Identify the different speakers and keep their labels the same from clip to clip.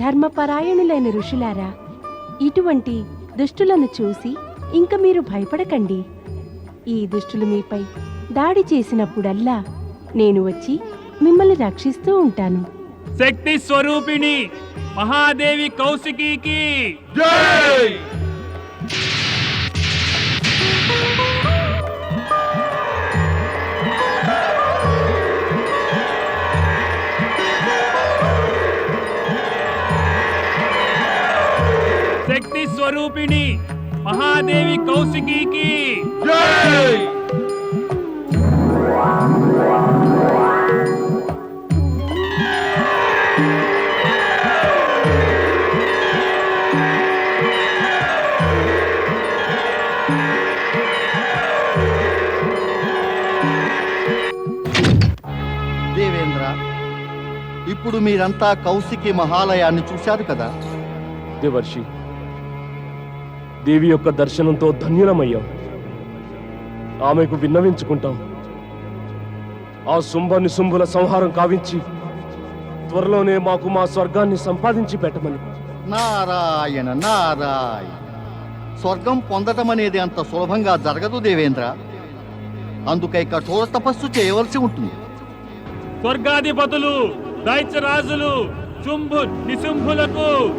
Speaker 1: ధర్మపరాయణులైన ఋషులారా ఇటువంటి దుష్టులను చూసి ఇంక మీరు భయపడకండి. ఈ దుష్టులు మీపై దాడి చేసినప్పుడల్లా నేను వచ్చి మిమ్మల్ని రక్షిస్తూ ఉంటాను.
Speaker 2: శక్తి స్వరూపిణి మహాదేవి కౌశికీకి. శక్తి
Speaker 3: దేవేంద్ర ఇప్పుడు మీరంతా కౌశికి మహాలయాన్ని చూశారు కదా?
Speaker 4: దేవర్షి దేవి యొక్క దర్శనంతో ధన్యులమయ్యాం. ఆమెకు విన్నవించుకుంటాం. ఆ శుంభ నిశుంభుల సంహారం కావించి త్వరలోనే మాకు మా స్వర్గాన్ని సంపాదించి పెట్టమని.
Speaker 3: నారాయణ నారాయణ. స్వర్గం పొందటం అనేది అంత సులభంగా జరగదు దేవేంద్ర. అందుకై కఠోర తపస్సు చేయవలసి ఉంటుంది.
Speaker 2: స్వర్గాధిపతులు దైత్యరాజులు శుంభు నిశుంభులకు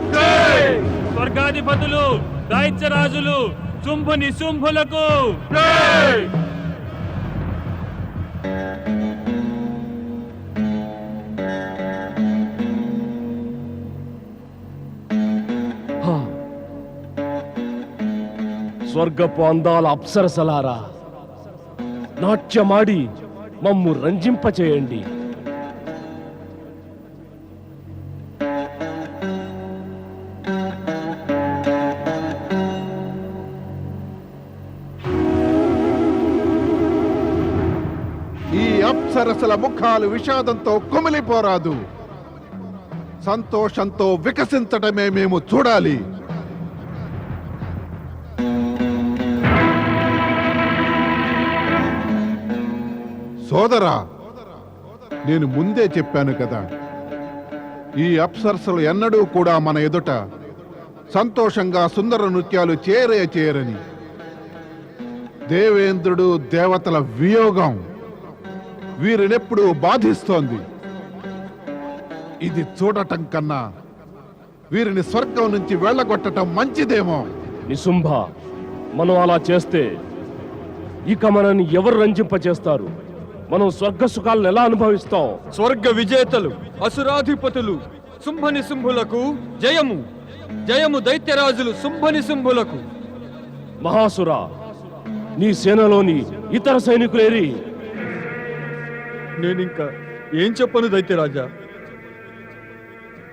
Speaker 2: స్వర్గాధిపతులు దైత్యరాజులు శుంభు నిశుంభులకు.
Speaker 4: స్వర్గపు అందాల అప్సరసలారా నాట్యమాడి మమ్ము రంజింపచేయండి.
Speaker 5: అప్సరసల ముఖాలు విషాదంతో కుమిలిపోరాదు. సంతోషంతో వికసించటమే మేము చూడాలి. సోదరా నేను ముందే చెప్పాను కదా ఈ అప్సర్సలు ఎన్నడూ కూడా మన ఎదుట సంతోషంగా సుందర నృత్యాలు చేరే చేరని. దేవేంద్రుడు దేవతల వియోగం. వీరినెప్పుడు బాధిస్తోంది. ఇది చూడటం కన్నా వీరిని స్వర్గం నుంచి వెళ్ళగొట్టటం మంచిదేమో.
Speaker 4: నిశుంభ మనం అలా చేస్తే ఇక మనని ఎవరు రంజింపచేస్తారు? మనం స్వర్గ సుఖాలను ఎలా అనుభవిస్తాం?
Speaker 6: స్వర్గ విజేతలు అసురాధిపతులు శుంభని శుంభులకు జయము. జయము దైత్యరాజులు శుంభని శుంభులకు
Speaker 4: మహాసుర నీ సేనలోని ఇతర సైనికులేరి
Speaker 6: నేనింకా ఏం చెప్పను దైత్యరాజా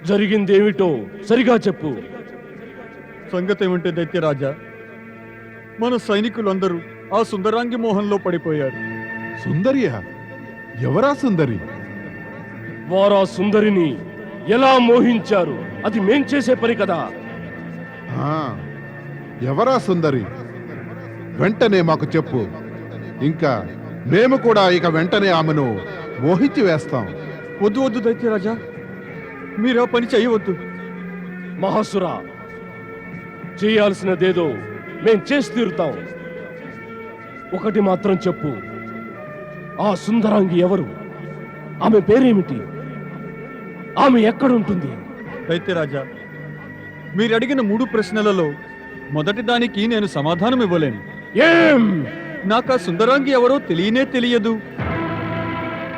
Speaker 4: జరిగిందేమిటో సరిగా చెప్పు.
Speaker 6: సంగతి ఏమంటే దైత్యరాజా మన సైనికులందరూ ఆ సుందరాంగి మోహంలో పడిపోయారు.
Speaker 5: సుందరియా ఎవరా సుందరి?
Speaker 4: వారా సుందరిని ఎలా మోహించారు? అది మేం చేసే పని కదా.
Speaker 5: ఆ, ఎవరా సుందరి? వెంటనే మాకు చెప్పు. ఇంకా మేము కూడా ఇక వెంటనే ఆమెను మోహించి వేస్తాం.
Speaker 6: వద్దు వద్దు దైత్యరాజా మీరు పని చేయవద్దు.
Speaker 4: మహాసుర చేయాల్సినదేదో మేం చేసి తీరుతాం. ఒకటి మాత్రం చెప్పు. ఆ సుందరాంగి ఎవరు? ఆమె పేరేమిటి? ఆమె ఎక్కడుంటుంది?
Speaker 6: దైత్యరాజా మీరు అడిగిన మూడు ప్రశ్నలలో మొదటి దానికి నేను సమాధానం ఇవ్వలేను
Speaker 4: ఏం?
Speaker 6: నాకు ఆ సుందరాంగి ఎవరో తెలియనే తెలియదు.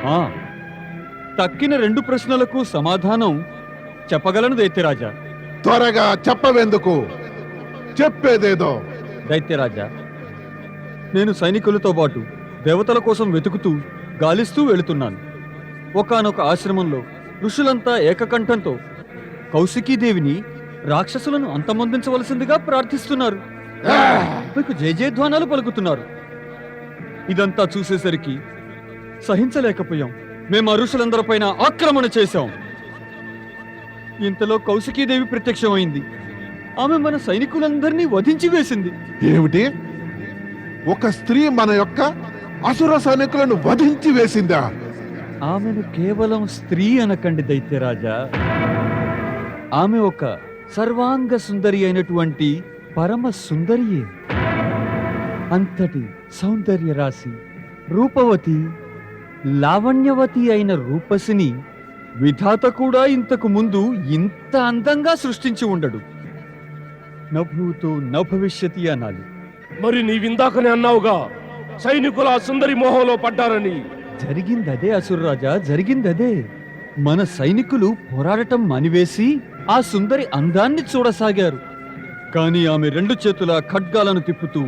Speaker 6: ఆ తక్కిన రెండు ప్రశ్నలకు సమాధానం చెప్పగలను దైత్యరాజా.
Speaker 5: త్వరగా చెప్పవెందుకు? చెప్పేదేదో?
Speaker 6: దైత్యరాజా నేను సైనికులతో పాటు దేవతల కోసం వెతుకుతూ గాలిస్తూ వెళుతున్నాను. ఒకానొక ఆశ్రమంలో ఋషులంతా ఏకకంఠంతో కౌశికీదేవిని రాక్షసులను అంతమొందించవలసిందిగా ప్రార్థిస్తున్నారు. మీకు జయజయధ్వానాలు పలుకుతున్నారు. ఇదంతా చూసేసరికి సహించలేకపోయాం. మేము ఆ ఋషులందరిపైన ఆక్రమణ చేశాం. ఇంతలో కౌశికీదేవి ప్రత్యక్షమైంది. ఆమె మన సైనికులందరినీ వధించి వేసింది.
Speaker 5: ఏమిటి? ఒక స్త్రీ మన యొక్క అసుర సైనికులను వధించి వేసిందా?
Speaker 6: ఆమెను కేవలం స్త్రీ అనకండి దైత్యరాజా. ఆమె ఒక సర్వాంగ సుందరి అయినటువంటి పరమ సుందరియే. అంతటి సౌందర్య రాశి రూపవతి లావణ్యవతి అయిన రూపసిని విధాత కూడా ఇంతకు ముందు ఇంత అందంగా సృష్టించి ఉండడు. నభూతో నభవిష్యతి అనాలి.
Speaker 4: మరి నీవిందాకనే అన్నావుగా? సైనికుల సుందరి మోహంలో పడ్డారని.
Speaker 6: జరిగిందదే అసురరాజా జరిగిందదే. మన సైనికులు పోరాడటం మానివేసి ఆ సుందరి అందాన్ని చూడసాగారు. కానీ ఆమె రెండు చేతుల ఖడ్గాలను తిప్పుతూ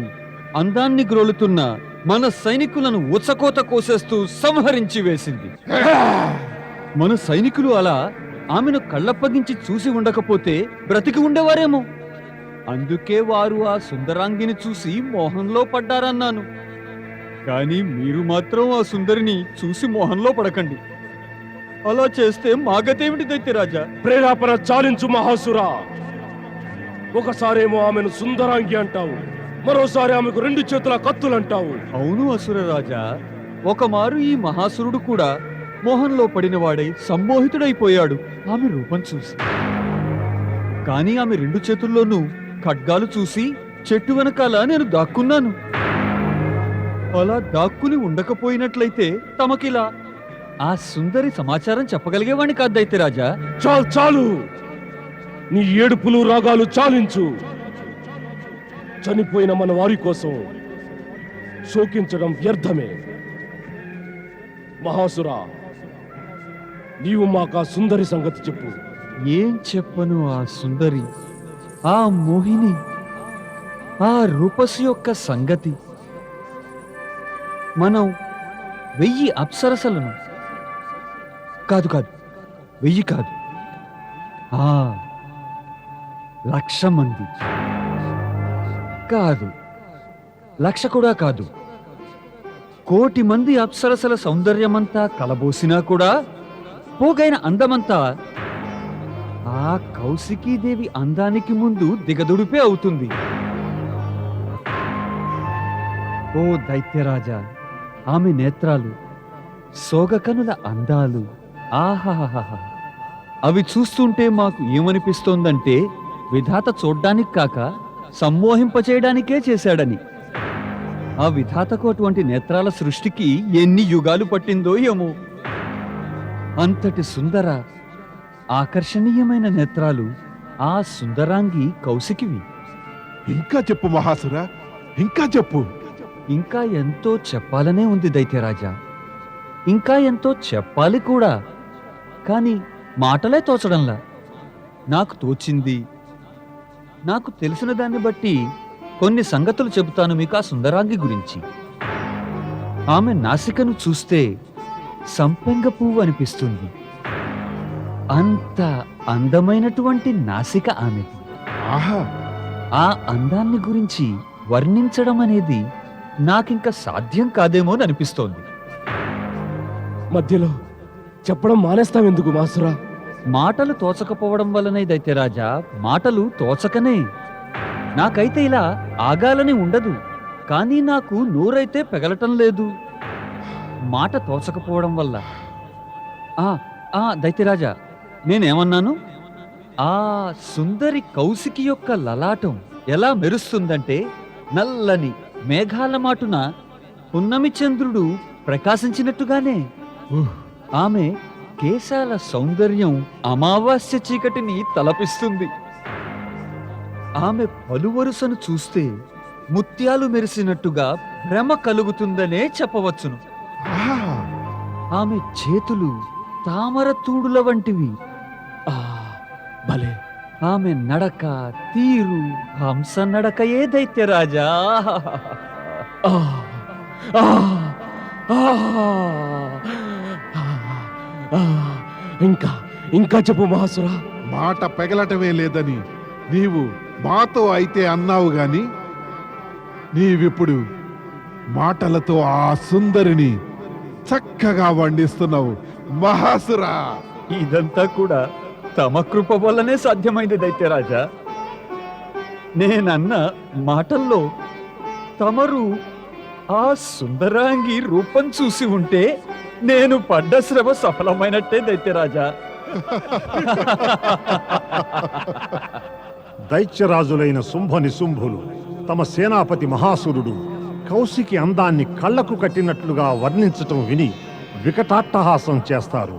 Speaker 6: అందాన్ని గ్రోలుతున్న మన సైనికులను ఉచకోత కోసేస్తూ సంహరించి వేసింది. మన సైనికులు అలా ఆమెను కళ్ళప్పగించి చూసి ఉండకపోతే బ్రతికి ఉండేవారేమో. అందుకే వారు ఆ సుందరాంగిని చూసి మోహంలో పడ్డారన్నాను. కానీ మీరు మాత్రం ఆ సుందరిని చూసి మోహంలో పడకండి. అలా చేస్తే మాగతేమిటి దైత్యరాజా?
Speaker 4: ప్రేరాపణ చాలించు మహాసురా. ఒకసారేమో ఆమెను సుందరాంగి అంటావు. మరోసారి ఆమెకు రెండు చేతుల కత్తులంటావు.
Speaker 6: అవును అసురరాజా ఒకమారు ఈ మహాసురుడు కూడా మోహంలో పడినవాడై సమ్మోహితుడైపోయాడు ఆమె రూపం చూసి. కానీ ఆమె రెండు చేతుల్లోనూ ఖడ్గాలు చూసి చెట్టు వెనకాల నేను దాక్కున్నాను. అలా దాక్కుని ఉండకపోయినట్లయితే తమకిలా ఆ సుందరి సమాచారం చెప్పగలిగేవాణ్ణి కాదు దైత్యరాజా
Speaker 4: చాలు చాలు. నీ ఏడుపులు రాగాలు చాలించు. చనిపోయిన మన వారి కోసం శోకించడం వ్యర్థమే. మహాసురా నీవు మాకు ఆ సుందరి సంగతి చెప్పు.
Speaker 6: ఏం చెప్పను ఆ సుందరి? ఆ మోహిని ఆ రూపసి యొక్క సంగతి. మనం వెయ్యి అప్సరసలను. కాదు కాదు వెయ్యి కాదు. ఆ లక్ష మంది కాదు. లక్ష కూడా కాదు. కోటి మంది అప్సరసల సౌందర్యమంతా కలబోసినా కూడా పోగైన అందమంతా ఆ కౌశికీదేవి అందానికి ముందు దిగదుడిపే అవుతుంది. ఓ దైత్యరాజా ఆమె నేత్రాలు సోగకనుల అందాలు ఆహాహాహా అవి చూస్తుంటే మాకు ఏమనిపిస్తోందంటే విధాత చూడ్డానికి కాక సమ్మోహింపచేయడానికే చేశాడని. ఆ విధాతకు అటువంటి నేత్రాల సృష్టికి ఎన్ని యుగాలు పట్టిందో ఏమో. అంతటి సుందర ఆకర్షణీయమైన నేత్రాలు ఆ సుందరాంగి కౌశికివి.
Speaker 5: ఇంకా చెప్పు మహాసుర ఇంకా చెప్పు.
Speaker 6: ఇంకా ఎంతో చెప్పాలనే ఉంది దైత్యరాజా. ఇంకా ఎంతో చెప్పాలి కూడా. కానీ మాటలే తోచడంలా. నాకు తోచింది నాకు తెలిసిన దాన్ని బట్టి కొన్ని సంగతులు చెబుతాను మీకు ఆ సుందరాంగి గురించి. ఆమె నాసికను చూస్తే సంపెంగ పువ్వు అనిపిస్తుంది. అంత అందమైనటువంటి నాసిక ఆమెది.
Speaker 5: ఆహా!
Speaker 6: ఆ అందాన్ని గురించి వర్ణించడం అనేది నాకింక సాధ్యం కాదేమో అని అనిపిస్తోంది.
Speaker 4: మధ్యలో చెప్పడం మానేస్తాం ఎందుకు మాసురా?
Speaker 6: మాటలు తోచకపోవడం వల్లనే దైత్యరాజా మాటలు తోచకనే. నాకైతే ఇలా ఆగాలని ఉండదు. కానీ నాకు నోరైతే పెగలటం లేదు. మాట తోచకపోవడం వల్ల. ఆ ఆ దైత్యరాజా నేనేమన్నాను? ఆ సుందరి కౌశికి యొక్క లలాటం ఎలా మెరుస్తుందంటే నల్లని మేఘాల మాటున పున్నమి చంద్రుడు ప్రకాశించినట్టుగానే. ఆమె కేశాల సౌందర్యం అమావాస్య చీకటిని తలపిస్తుంది. ఆమె పలువరుసను చూస్తే ముత్యాలు మెరిసినట్టుగా భ్రమ కలుగుతుందనే చెప్పవచ్చును.
Speaker 5: ఆహా
Speaker 6: ఆమె చేతులు తామర తూడుల వంటివి.
Speaker 4: ఆ, భలే!
Speaker 6: ఆమె నడక తీరు హంస నడకయే దైత్యరాజా!
Speaker 4: ఆ, ఆ, ఆ, ఇంకా ఇంకా చెప్పు మహాసురా.
Speaker 5: మాట పెగలటమే లేదని నీవు మాతో అయితే అన్నావు గాని నీవిప్పుడు మాటలతో ఆ సుందరిని చక్కగా వండిస్తున్నావు మహాసురా.
Speaker 6: ఇదంతా కూడా తమ కృప వల్లనే సాధ్యమైంది దైత్యరాజా. నేనన్న మాటల్లో తమరు ఆ సుందరాంగి రూపం చూసి ఉంటే నేను పడ్డ శ్రమ సఫలమైనట్టే దైత్యరాజా
Speaker 7: దైత్యరాజులైన శుంభ నిశుంభులు తమ సేనాపతి మహాసురుడు కౌశికి అందాన్ని కళ్ళకు కట్టినట్లుగా వర్ణించటం విని వికటాట్టహాసం చేస్తారు.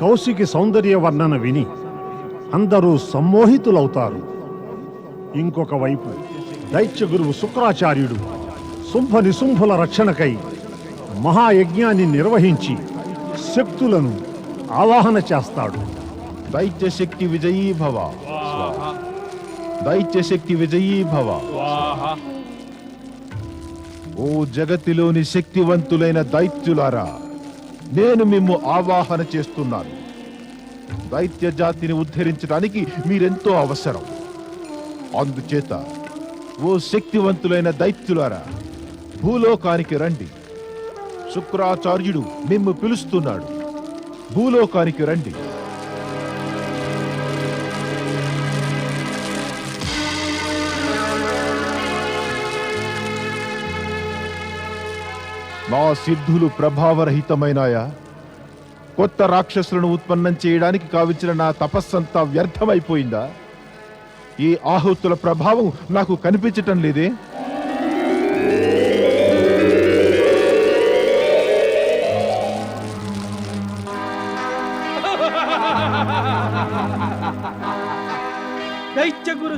Speaker 7: కౌశికి సౌందర్య వర్ణన విని అందరూ సమ్మోహితులవుతారు. ఇంకొక వైపు దైత్య గురువు శుక్రాచార్యుడు శుంభ నిశుంభుల రక్షణకై మహాయజ్ఞాన్ని నిర్వహించి శక్తులను ఆవాహన చేస్తాడు.
Speaker 8: దైత్య శక్తి విజయీ భవ. దైత్య శక్తి విజయీ భవ. ఓ జగతిలోని శక్తివంతులైన దైత్యులారా నేను మిమ్ము ఆవాహన చేస్తున్నాను. దైత్య జాతిని ఉద్ధరించడానికి మీరెంతో అవసరం. అందుచేత ఓ శక్తివంతులైన దైత్యులారా భూలోకానికి రండి. శుక్రాచార్యుడు మిమ్ము పిలుస్తున్నాడు. భూలోకానికి రండి. మా సిద్ధులు ప్రభావరహితమైనాయా. కొత్త రాక్షసులను ఉత్పన్నం చేయడానికి కావించిన నా తపస్సంతా వ్యర్థమైపోయిందా? ఈ ఆహుతుల ప్రభావం నాకు కనిపించటం లేదే?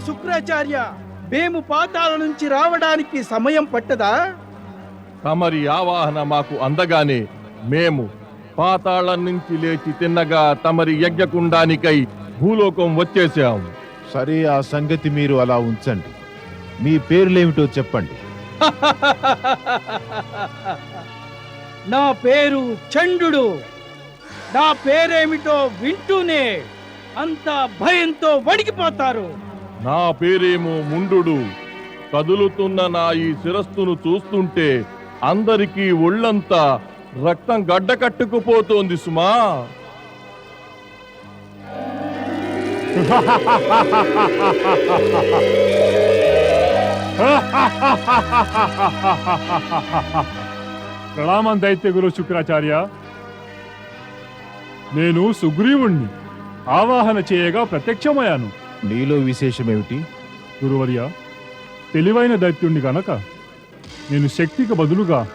Speaker 9: శుక్రాచార్య మేము పాతాల నుంచి రావడానికి సమయం పట్టదా?
Speaker 10: తమరి ఆవాహన మాకు అందగానే మేము పాతాళం నుంచి లేచి తిన్నగా తమరి యజ్ఞకుండానికై భూలోకం వచ్చేసాము
Speaker 8: సరే ఆ సంగతి మీరు అలా ఉంచండి. మీ పేర్లేమిటో చెప్పండి.
Speaker 9: నా పేరు చండు నా పేరేమిటో వింటూనే అంతా భయంతో వణికిపోతారు.
Speaker 10: నా పేరేమో ముండు కదులుతున్న నా ఈ శిరస్సును చూస్తుంటే అందరికీ ఒళ్ళంతా రక్తం గడ్డ కట్టుకుపోతోంది సుమా.
Speaker 2: ప్రణామం దైత్య గురు శుక్రాచార్య. నేను సుగ్రీవుణ్ణి ఆవాహన చేయగా ప్రత్యక్షమయ్యాను.
Speaker 8: నీలో విశేషమేమిటి?
Speaker 2: గురువర్య తెలివైన దైత్యుణ్ణి గనక నేను శక్తికి బదులుగా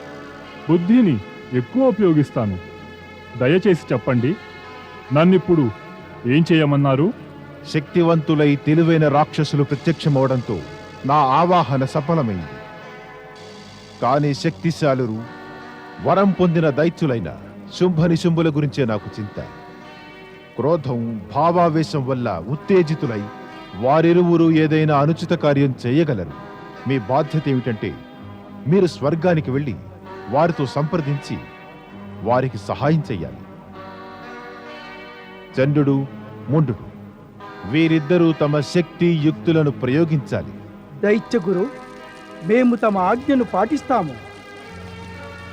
Speaker 2: బుద్ధిని ఎక్కువ ఉపయోగిస్తాను. దయచేసి చెప్పండి నన్నిప్పుడు ఏం చేయమన్నారు?
Speaker 8: శక్తివంతులై తెలివైన రాక్షసులు ప్రత్యక్షమవడంతో నా ఆవాహన సఫలమైంది. కానీ శక్తిశాలురు వరం పొందిన దైత్యులైన శుంభ నిశుంభుల గురించే నాకు చింత. క్రోధం భావావేశం వల్ల ఉత్తేజితులై వారిరువురు ఏదైనా అనుచిత కార్యం చేయగలరు. మీ బాధ్యత ఏమిటంటే మీరు స్వర్గానికి వెళ్ళి వారితో సంప్రదించి వారికి సహాయం చెయ్యాలి. చండు ముండు. వీరిద్దరూ తమ శక్తి యుక్తులను ప్రయోగించాలి.
Speaker 9: దైత్యగురు మేము తమ ఆజ్ఞను పాటిస్తాము.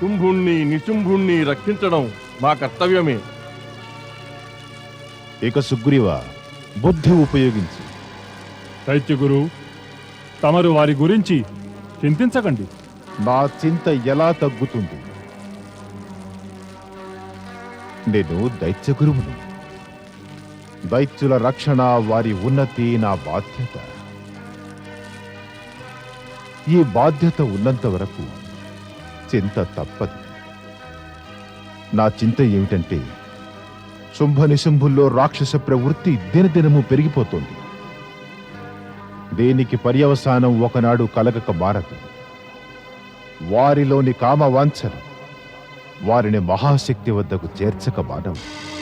Speaker 10: కుంభుణ్ణి నిశుంభుణ్ణి రక్షించడం మా కర్తవ్యమే.
Speaker 8: ఇక సుగ్రీవ బుద్ధి ఉపయోగించి.
Speaker 2: దైత్య గురు తమరు వారి గురించి చింతించకండి.
Speaker 8: నా చింత ఎలా తగ్గుతుంది? నేను దైత్య గురువును దైత్యుల రక్షణ వారి ఉన్నతి నా బాధ్యత. ఈ బాధ్యత ఉన్నంత వరకు చింత తప్పదు. నా చింత ఏమిటంటే శుంభ నిశుంభుల్లో రాక్షస ప్రవృత్తి దినదినము పెరిగిపోతుంది. దేనికి పర్యవసానం ఒకనాడు కలగక మారదు. వారిలోని కామవాంఛలు వారిని మహాశక్తి వద్దకు చేర్చక మానవు.